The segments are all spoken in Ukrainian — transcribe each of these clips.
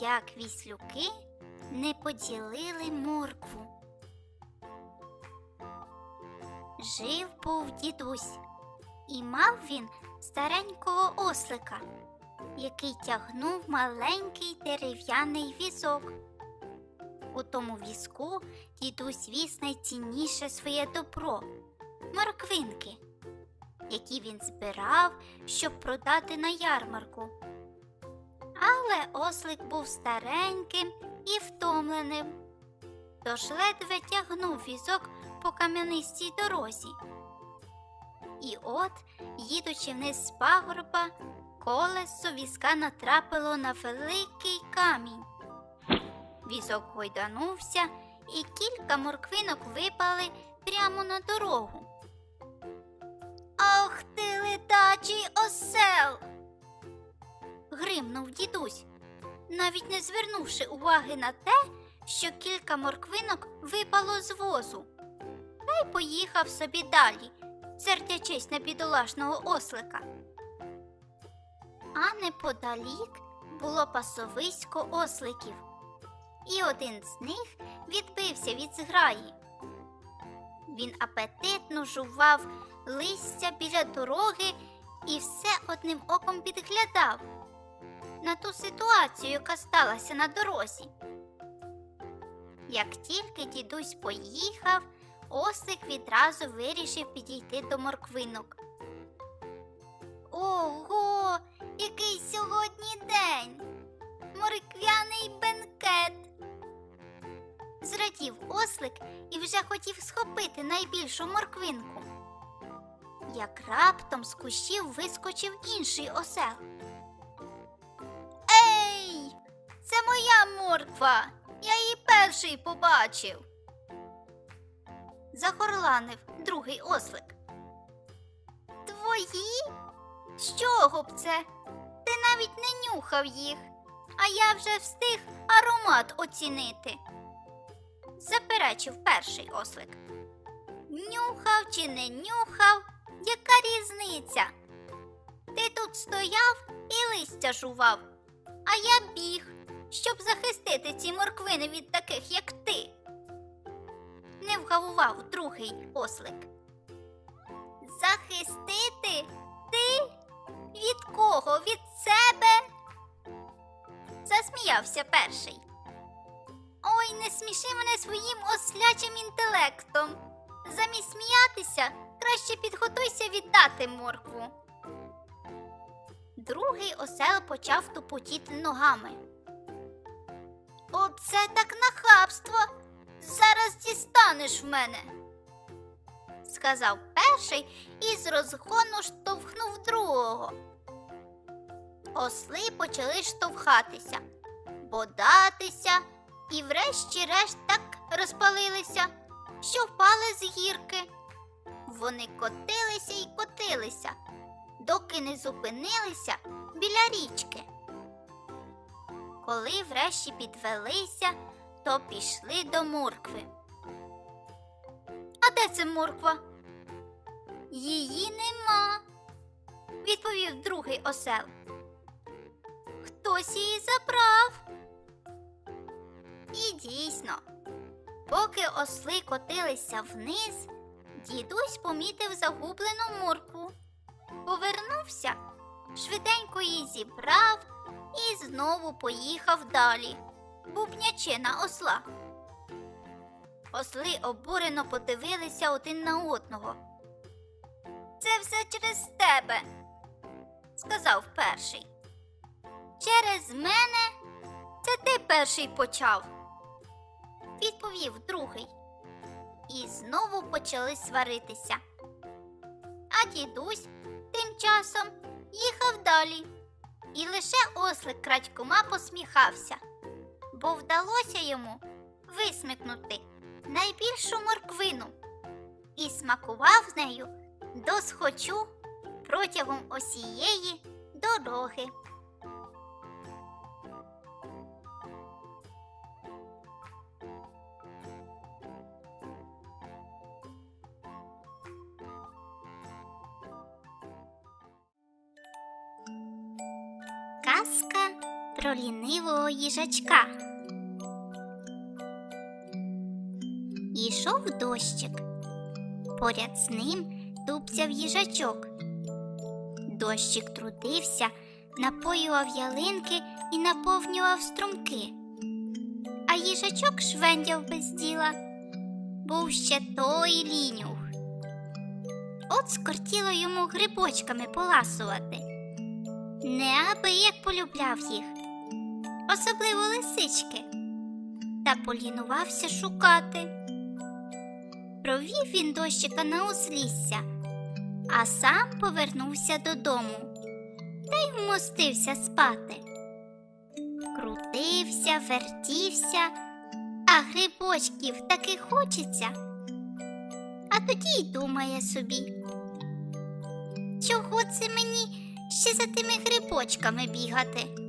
як віслюки не поділили моркву. Жив був дідусь, і мав він старенького ослика, який тягнув маленький дерев'яний візок. У тому візку дідусь віз найцінніше своє добро морквинки, які він збирав, щоб продати на ярмарку. Але ослик був стареньким і втомленим, тож ледве тягнув візок по кам'янистій дорозі. І от, їдучи вниз з пагорба, колесо візка натрапило на великий камінь. Візок гойданувся, і кілька морквинок випали прямо на дорогу. Ах ти летачий осел. Гримнув дідусь, навіть не звернувши уваги на те, що кілька морквинок випало з возу, та й поїхав собі далі, сердячись на бідолашного ослика. А неподалік було пасовисько осликів, і один з них відбився від зграї. Він апетитно жував листя біля дороги і все одним оком підглядав на ту ситуацію, яка сталася на дорозі. Як тільки дідусь поїхав, ослик відразу вирішив підійти до морквинок. Ого, який сьогодні день! Морквяний бенкет! Зрадів ослик і вже хотів схопити найбільшу морквинку. Як раптом з кущів вискочив інший осел. Це моя морква. Я її перший побачив. Загорланив другий ослик. Твої? З чого б це? Ти навіть не нюхав їх, а я вже встиг аромат оцінити. Заперечив перший ослик. Нюхав чи не нюхав, яка різниця? Ти тут стояв і листя жував, а я біг, щоб захистити ці морквини від таких, як ти. Не вгавував другий ослик. Захистити? Ти? Від кого? Від себе? Засміявся перший. Ой, не сміши мене своїм ослячим інтелектом. Замість сміятися, краще підготуйся віддати моркву. Другий осел почав тупотіти ногами. Оце так нахабство. Зараз дістанеш в мене, сказав перший і з розгону штовхнув другого. Осли почали штовхатися, бодатися і врешті-решт так розпалилися, що впали з гірки. Вони котилися і котилися, доки не зупинилися біля річки. Коли врешті підвелися, то пішли до моркви. А де це морква? Її нема, відповів другий осел. Хтось її забрав. І дійсно, поки осли котилися вниз, дідусь помітив загублену моркву. Повернувся, швиденько її зібрав і знову поїхав далі, бубнячи на осла. Осли обурено подивилися один на одного. Це все через тебе, сказав перший. Через мене це ти перший почав, відповів другий. І знову почали сваритися. А дідусь тим часом їхав далі, і лише ослик крадькома посміхався, бо вдалося йому висмикнути найбільшу морквину і смакував з нею досхочу протягом усієї дороги. Про лінивого їжачка. Ішов дощик. Поряд з ним тупцяв їжачок. Дощик трудився, напоював ялинки і наповнював струмки. А їжачок швендяв без діла. Був ще той лінюх. От скортіло йому грибочками поласувати. Неабияк полюбляв їх, особливо лисички, та полінувався шукати. Провів він дощика на узлісся, а сам повернувся додому та й вмостився спати. Крутився, вертівся, а грибочків таки хочеться. А тоді й думає собі. Чого це мені ще за тими грибочками бігати?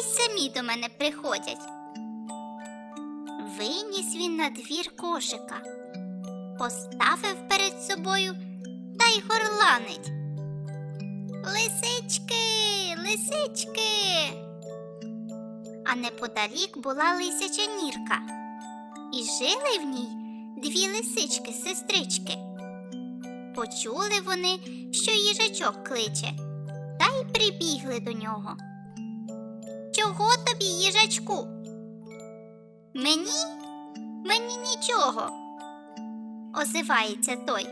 Хай самі до мене приходять. Виніс він на двір кошика, поставив перед собою та й горланить. Лисички, лисички. А неподалік була лисяча нірка, і жили в ній дві лисички сестрички. Почули вони, що їжачок кличе, та й прибігли до нього. Чого тобі, їжачку? Мені? Мені нічого, озивається той.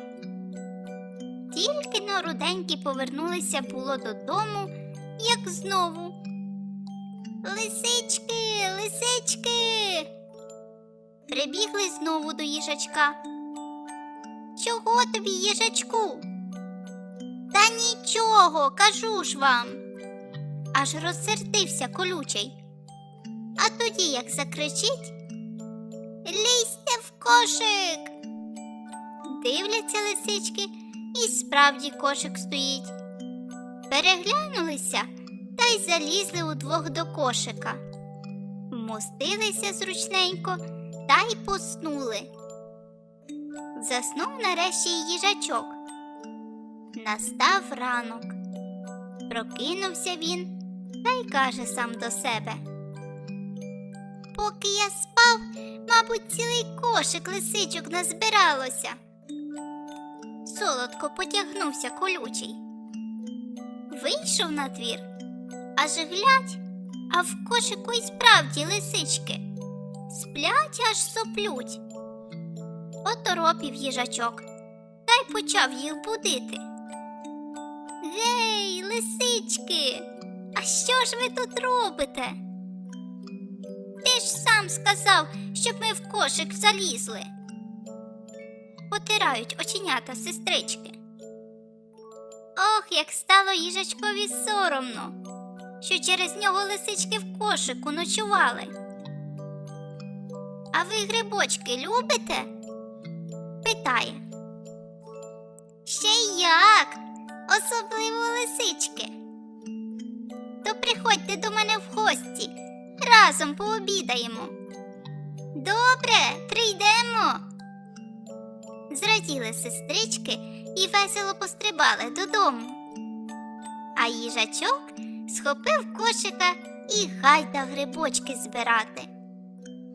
Тільки но руденькі повернулися було додому, як знову. Лисички, лисички. Прибігли знову до їжачка. Чого тобі, їжачку? Та нічого, кажу ж вам. Аж розсердився колючий. А тоді, як закричить, лізьте в кошик. Дивляться лисички, і справді кошик стоїть. Переглянулися та й залізли удвох до кошика. Вмостилися зручненько та й поснули. Заснув нарешті їжачок. Настав ранок. Прокинувся він та й каже сам до себе. Поки я спав, мабуть, цілий кошик лисичок назбиралося. Солодко потягнувся колючий. Вийшов на двір, аж глядь, а в кошику й справді лисички. Сплять аж соплють. Оторопів їжачок та й почав їх будити. Гей, лисички, а що ж ви тут робите? Ти ж сам сказав, щоб ми в кошик залізли. Потирають оченята сестрички. Ох, як стало їжачкові соромно, що через нього лисички в кошику ночували. А ви грибочки любите? питає. Ще як, особливо лисички. То приходьте до мене в гості, разом пообідаємо. Добре, прийдемо. Зраділи сестрички і весело пострибали додому. А їжачок схопив кошика і гайда грибочки збирати.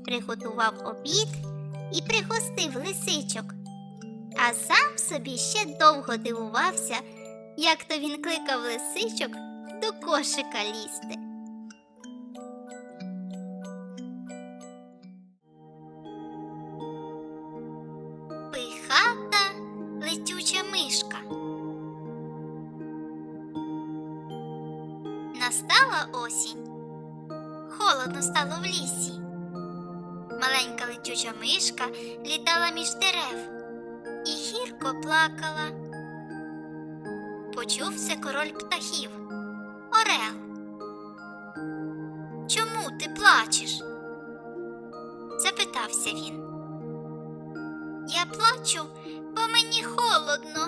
Приготував обід і пригостив лисичок, а сам собі ще довго дивувався, як то він кликав лисичок до кошика лізти. Пихата летюча мишка. Настала осінь. Холодно стало в лісі. Маленька летюча мишка літала між дерев і гірко плакала. Почув це король птахів. Орел. Чому ти плачеш? запитався він. Я плачу, бо мені холодно.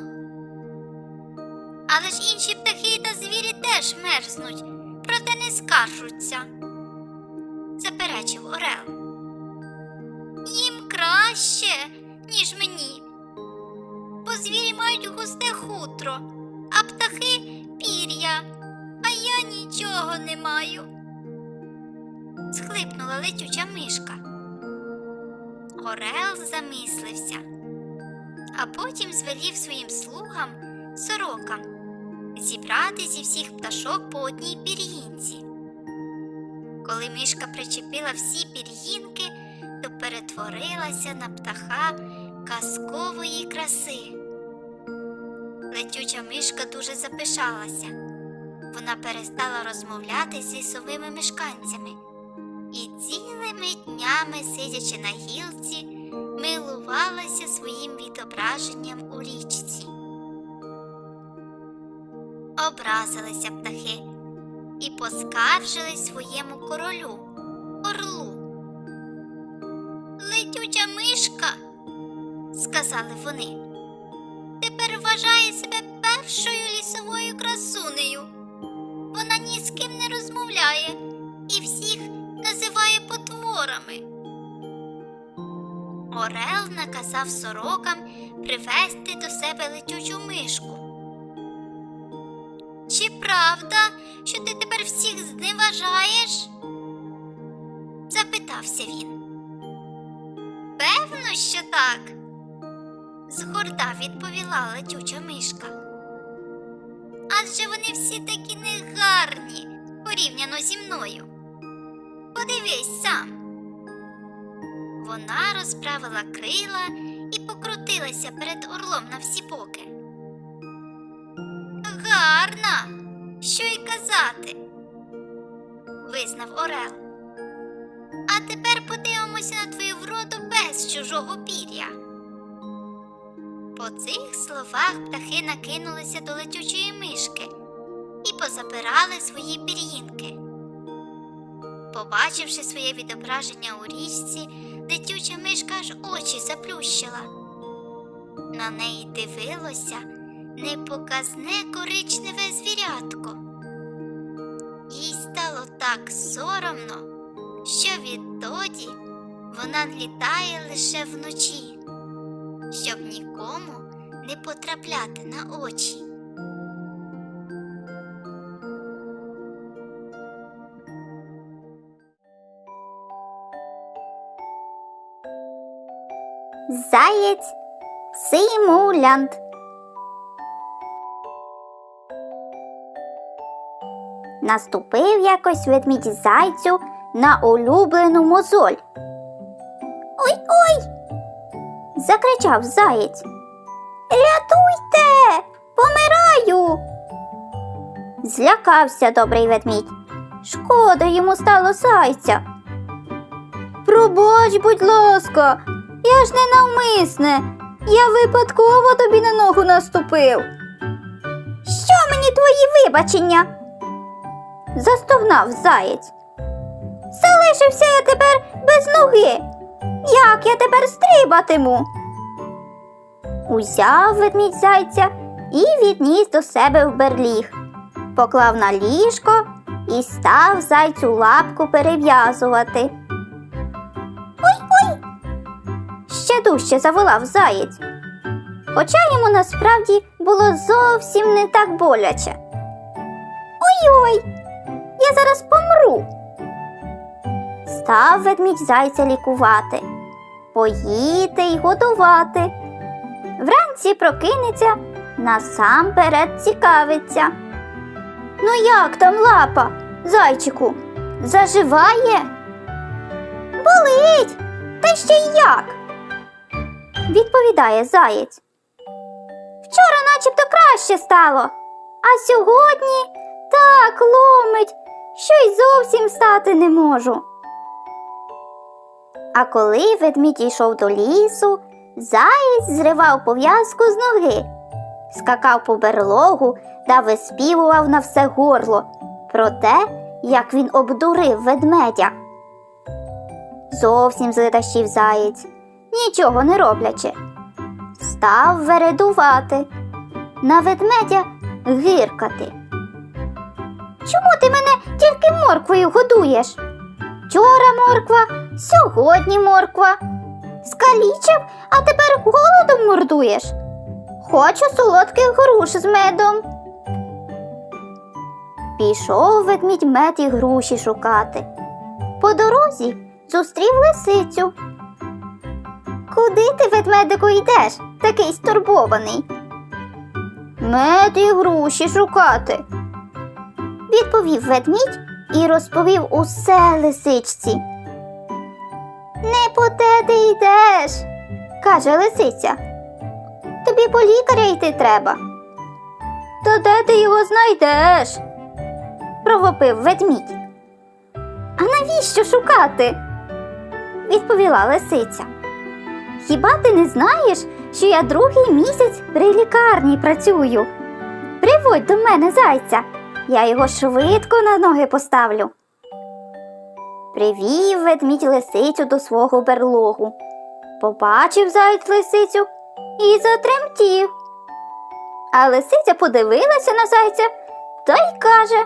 Але ж інші птахи та звірі теж мерзнуть, проте не скаржуться, заперечив Орел. Їм краще, ніж мені. Бо звірі мають густе хутро, а птахи пір'я, я нічого не маю. схлипнула летюча мишка. Орел замислився, а потім звелів своїм слугам, сорокам, зібрати зі всіх пташок по одній пір'їнці. Коли мишка причепила всі пір'їнки, то перетворилася на птаха казкової краси. Летюча мишка дуже запишалася. Вона перестала розмовляти зі совими мешканцями і цілими днями, сидячи на гілці, милувалася своїм відображенням у річці. Образилися птахи і поскаржились своєму королю, орлу. Летюча мишка, сказали вони, тепер вважає себе першою лісовою красунею. Вона ні з ким не розмовляє і всіх називає потворами. Орел наказав сорокам привезти до себе летючу мишку. Чи правда, що ти тепер всіх зневажаєш? запитався він. Певно, що так, згорда відповіла летюча мишка. Адже вони всі такі негарні порівняно зі мною. Подивись сам. Вона розправила крила і покрутилася перед орлом на всі боки. Гарна, що й казати, визнав Орел. А тепер подивимося на твою вроду без чужого пір'я. По цих словах птахи накинулися до летючої мишки і позабирали свої пір'їнки. Побачивши своє відображення у річці, летюча мишка аж очі заплющила. На неї дивилося непоказне коричневе звірятко. Їй стало так соромно, що відтоді вона літає лише вночі, щоб нікому не потрапляти на очі. Заєць симулянт. Наступив якось ведмідь зайцю на улюблену мозоль. Ой ой. Закричав заєць. Рятуйте, помираю. Злякався добрий ведмідь. Шкода йому стало зайця. Пробач, будь ласка, я ж не навмисне. Я випадково тобі на ногу наступив. Що мені твої вибачення? застогнав заєць. Залишився я тепер без ноги. Як я тепер стрибатиму? Узяв ведмідь зайця і відніс до себе в берліг, поклав на ліжко і став зайцю лапку перев'язувати. Ой-ой! Ще дужче заволав заєць. Хоча йому насправді було зовсім не так боляче. Ой-ой! Я зараз помру. Став ведмідь зайця лікувати, поїти й годувати. Вранці прокинеться, насамперед цікавиться. Ну як там лапа, зайчику, заживає? Болить, та ще й як? Відповідає заєць. Вчора начебто краще стало, а сьогодні так ломить, що й зовсім стати не можу. А коли ведмідь йшов до лісу, заєць зривав пов'язку з ноги, скакав по берлогу та виспівував на все горло про те, як він обдурив ведмедя. Зовсім злетащив заєць, нічого не роблячи. Став вередувати, на ведмедя гиркати. Чому ти мене тільки морквою годуєш? Вчора морква, сьогодні морква. Скалічив, а тепер голодом мордуєш. Хочу солодких груш з медом. Пішов ведмідь мед і груші шукати. По дорозі зустрів лисицю. Куди ти, ведмедику, йдеш, такий стурбований? Мед і груші шукати. Відповів ведмідь і розповів усе лисичці. Не по те ти йдеш, каже лисиця. Тобі по лікаря йти треба. То де ти його знайдеш? провопив ведмідь. А навіщо шукати? відповіла лисиця. Хіба ти не знаєш, що я другий місяць при лікарні працюю? Приводь до мене зайця, я його швидко на ноги поставлю. Привів ведмідь лисицю до свого берлогу. Побачив заєць лисицю і затремтів. А лисиця подивилася на зайця та й каже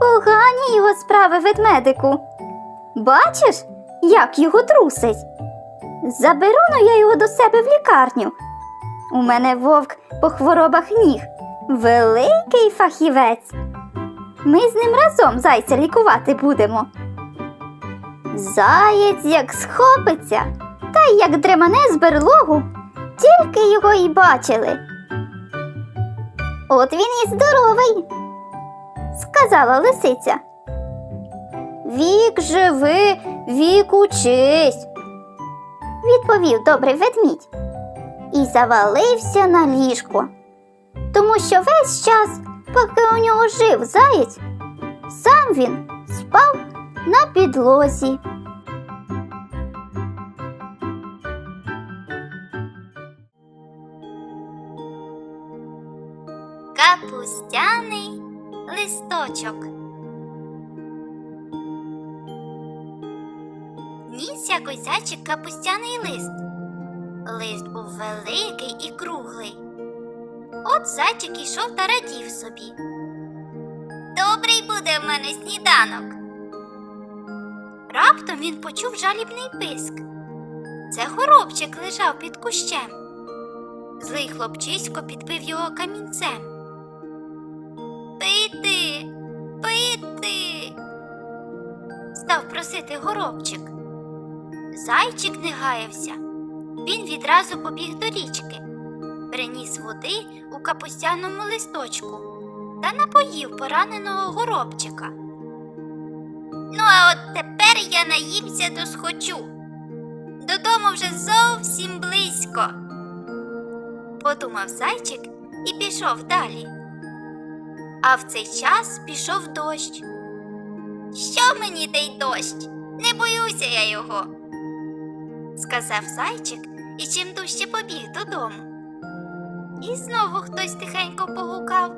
Погані його справи ведмедику. Бачиш, як його трусить? Заберу ну я його до себе в лікарню. У мене вовк по хворобах ніг, великий фахівець. Ми з ним разом зайця лікувати будемо. Заєць як схопиться, та й як дремане з берлогу, тільки його й бачили. От він і здоровий, сказала лисиця. Вік живи, вік учись, відповів добрий ведмідь і завалився на ліжко, тому що весь час, поки у нього жив заєць, сам він спав на підлозі. Капустяний листочок. Ніс якось зайчик капустяний лист. Лист був великий і круглий. От зайчик ішов та радів собі. Добрий буде в мене сніданок. Раптом він почув жалібний писк. Це горобчик лежав під кущем. Злий хлопчисько підбив його камінцем. Пити, пити. став просити горобчик. Зайчик не гаявся. Він відразу побіг до річки, приніс води у капустяному листочку та напоїв пораненого горобчика. Ну, а от тепер я наїмся досхочу. Додому вже зовсім близько. Подумав зайчик і пішов далі. А в цей час пішов дощ. Що мені той дощ? Не боюся я його, сказав зайчик і чим дужче побіг додому. І знову хтось тихенько погукав.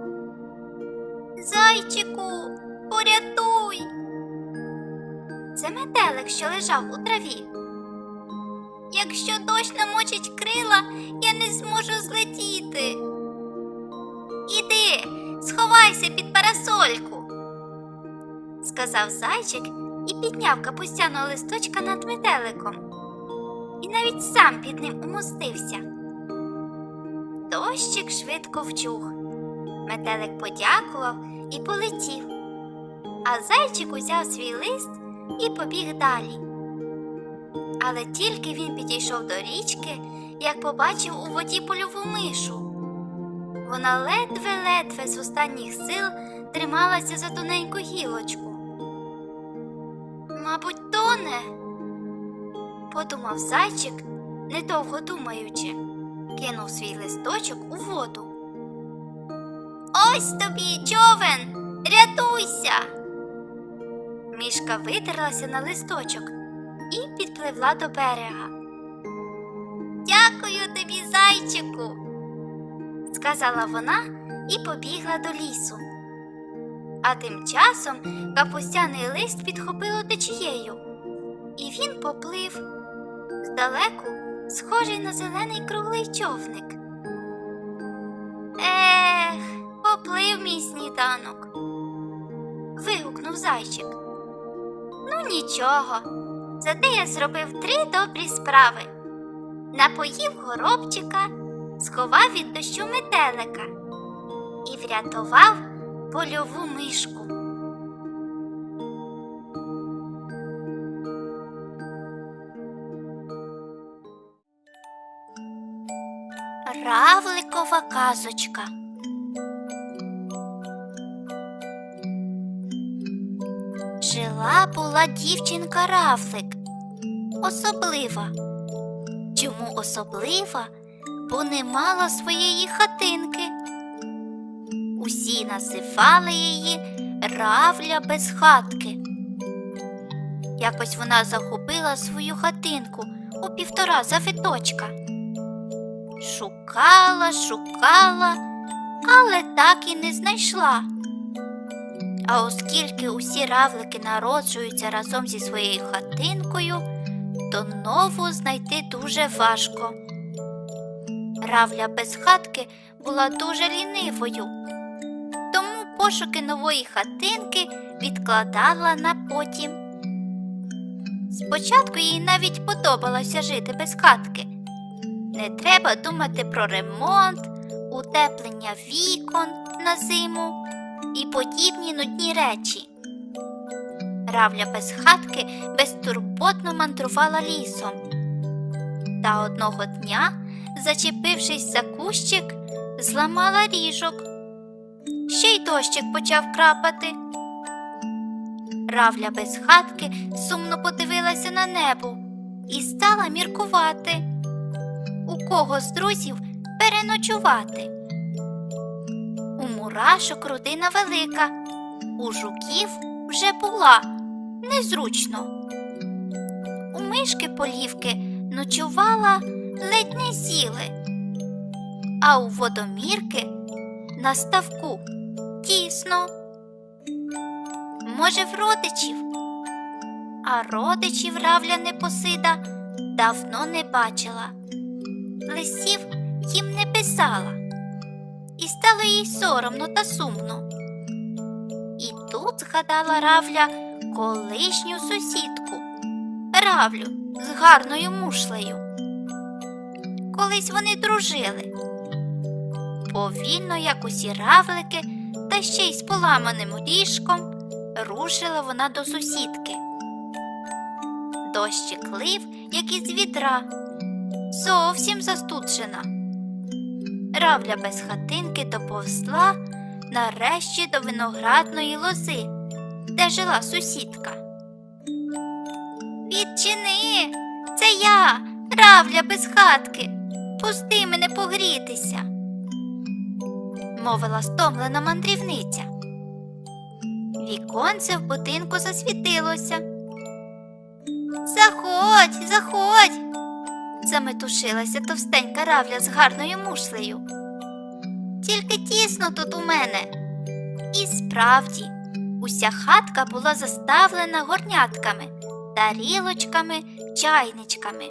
Зайчику, порятуй. Це метелик, що лежав у траві. Якщо дощ намочить крила, я не зможу злетіти. Іди, сховайся під парасольку, сказав зайчик і підняв капустяного листочка над метеликом. І навіть сам під ним умостився. Дощик швидко вчух. Метелик подякував і полетів. А зайчик узяв свій лист і побіг далі. Але тільки він підійшов до річки, як побачив у воді польову мишу. Вона ледве-ледве з останніх сил трималася за тоненьку гілочку. Мабуть, тоне, подумав зайчик, недовго думаючи, кинув свій листочок у воду. Ось тобі, човен, рятуйся. Мішка витерлася на листочок і підпливла до берега. Дякую тобі, зайчику, сказала вона і побігла до лісу. А тим часом капустяний лист підхопило течією, і він поплив здалеку, схожий на зелений круглий човник. Ех, поплив мій сніданок. вигукнув зайчик. Ну, нічого. Зате я зробив три добрі справи. Напоїв горобчика, сховав від дощу метелика і врятував польову мишку. Равликова казочка. Жила була дівчинка Равлик. Особлива. Чому особлива? Бо не мала своєї хатинки. Усі називали її Равля без хатки. Якось вона загубила свою хатинку у півтора завиточка. Шукала, шукала, але так і не знайшла. А оскільки усі равлики народжуються разом зі своєю хатинкою, то нову знайти дуже важко. Равля без хатки була дуже лінивою, тому пошуки нової хатинки відкладала на потім. Спочатку їй навіть подобалося жити без хатки. Не треба думати про ремонт, утеплення вікон на зиму і подібні нудні речі. Равля без хатки безтурботно мандрувала лісом. Та одного дня, зачепившись за кущик, зламала ріжок. Ще й дощик почав крапати. Равля без хатки сумно подивилася на небо і стала міркувати, кого з друзів переночувати. У мурашок родина велика, у жуків вже була незручно. У мишки полівки ночувала ледь не з'їли, а у водомірки на ставку тісно. Може, в родичів, а родичів Равля Непосида давно не бачила. Лисів їм не писала, і стало їй соромно та сумно. І тут згадала Равля колишню сусідку Равлю з гарною мушлею. Колись вони дружили. Повільно, як усі равлики, та ще й з поламаним ліжком, рушила вона до сусідки. Дощик лив, як із відра, зовсім застуджена. Равля без хатинки доповзла нарешті до виноградної лози, де жила сусідка. Відчини, це я, Равля без хатки. Пусти мене погрітися, мовила стомлена мандрівниця. Віконце в будинку засвітилося. Заходь, заходь, заметушилася товстенька равля з гарною мушлею. Тільки тісно тут у мене. І справді, уся хатка була заставлена горнятками, тарілочками, чайничками.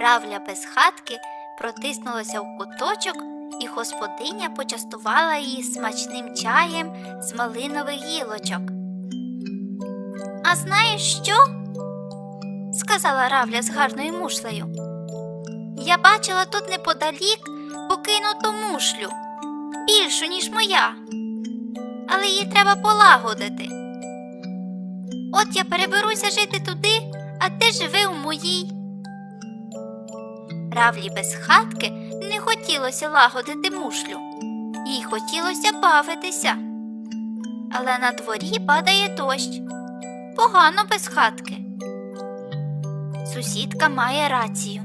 Равля без хатки протиснулася в куточок, і господиня почастувала її смачним чаєм з малинових гілочок. А знаєш що? Сказала Равля з гарною мушлею. Я бачила тут неподалік покинуту мушлю, більшу, ніж моя, але її треба полагодити. От я переберуся жити туди, а ти живи у моїй. Равлі без хатки не хотілося лагодити мушлю, їй хотілося бавитися. Але на дворі падає дощ. Погано без хатки. Сусідка має рацію.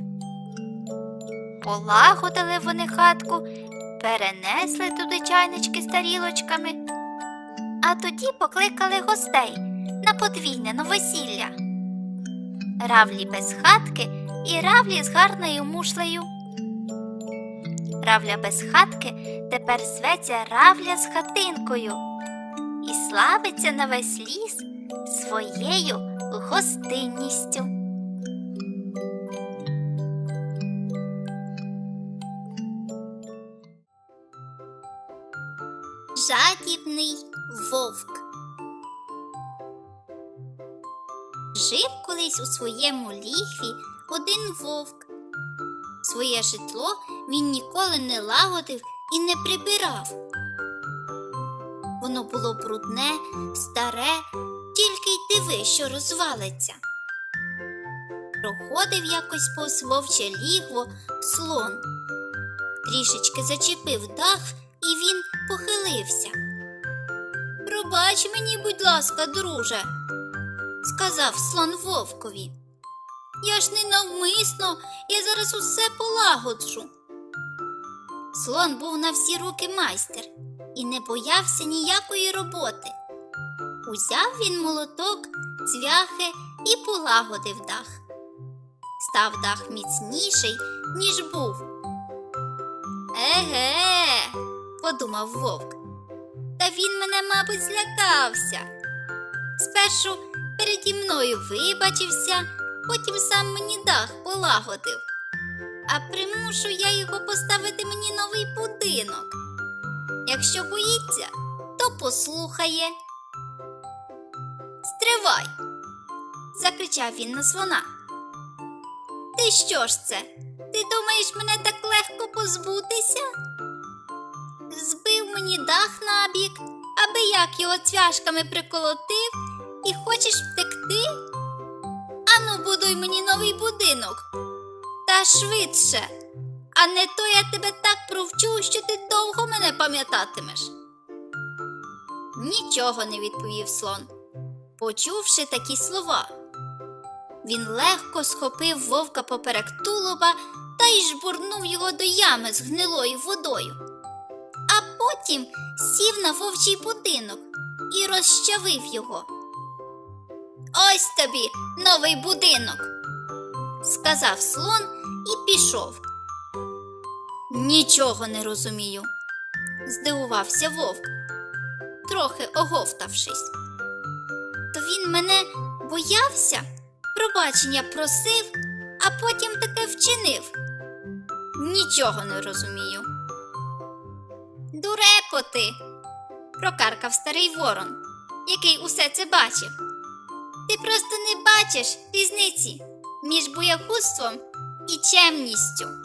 Полагодили вони хатку, перенесли туди чайнички з тарілочками, а тоді покликали гостей на подвійне новосілля. Равлі без хатки і равлі з гарною мушлею. Равля без хатки тепер зветься равля з хатинкою і славиться на весь ліс своєю гостинністю. Жадібний вовк Жив колись у своєму ліхві один вовк. Своє житло він ніколи не лагодив і не прибирав. Воно було брудне, старе, тільки й диви, що розвалиться. Проходив якось повз вовче лігво слон. трішечки зачепив дах, і він похилився. Пробач мені, будь ласка, друже, сказав слон вовкові. Я ж не навмисно, я зараз усе полагоджу. Слон був на всі руки майстер і не боявся ніякої роботи. Узяв він молоток, цвяхи і полагодив дах. Став дах міцніший, ніж був. Еге, подумав вовк. Та він мене, мабуть, злякався. Спершу переді мною вибачився, потім сам мені дах полагодив. А примушу я його поставити мені новий будинок. Якщо боїться, то послухає. Стривай. закричав він на слона. Ти що ж це? Ти думаєш мене так легко позбутися? Збив мені дах набік, аби як його цвяшками приколотив, і хочеш втекти? Ану, будуй мені новий будинок. Та швидше, а не то я тебе так провчу, що ти довго мене пам'ятатимеш. Нічого не відповів слон, почувши такі слова. Він легко схопив вовка поперек тулуба та й жбурнув його до ями з гнилою водою. Потім сів на вовчий будинок і розчавив його. Ось тобі новий будинок, сказав слон і пішов. Нічого не розумію, здивувався вовк, трохи оговтавшись. То він мене боявся, пробачення просив, а потім таке вчинив. Нічого не розумію. Дурепоти, прокаркав старий ворон, який усе це бачив. Ти просто не бачиш різниці між боягузтвом і чемністю.